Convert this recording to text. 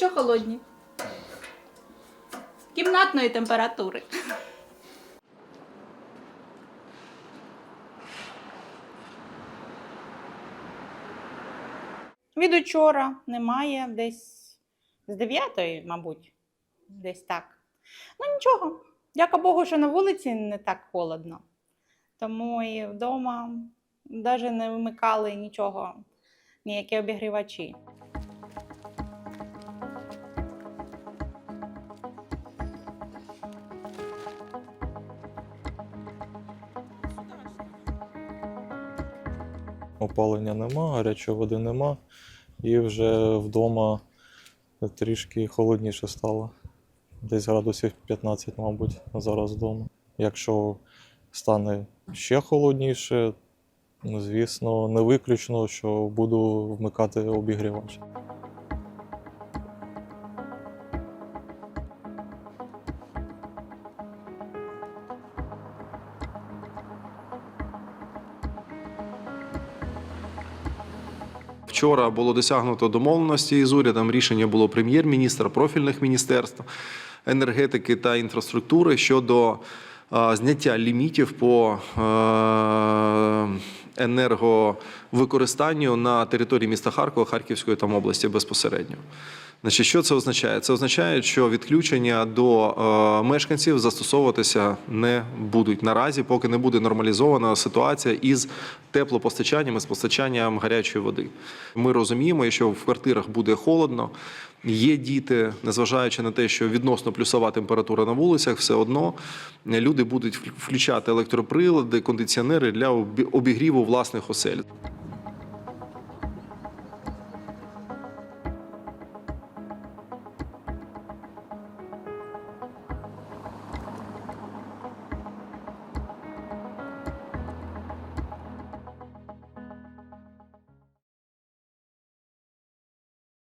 що холодні. Кімнатної температури. Від учора немає десь з 9, мабуть, десь так. Ну нічого. Дяка Богу, що на вулиці не так холодно. Тому і вдома навіть не вмикали нічого, ніякі обігрівачі. Опалення нема, гарячої води нема, і вже вдома трішки холодніше стало. Десь градусів 15, мабуть, зараз вдома. Якщо стане ще холодніше, ну, звісно, не виключно, що буду вмикати обігрівач. Вчора було досягнуто домовленості з урядом. Рішення було прем'єр-міністра, профільних міністерств енергетики та інфраструктури щодо зняття лімітів по енерговикористанню на території міста Харкова, Харківської там області безпосередньо. Значить, що це означає? Це означає, що відключення до е, мешканців застосовуватися не будуть наразі, поки не буде нормалізована ситуація із теплопостачанням і з постачанням гарячої води. Ми розуміємо, що в квартирах буде холодно. Є діти, незважаючи на те, що відносно плюсова температура на вулицях, все одно люди будуть включати електроприлади, кондиціонери для обігріву власних осель.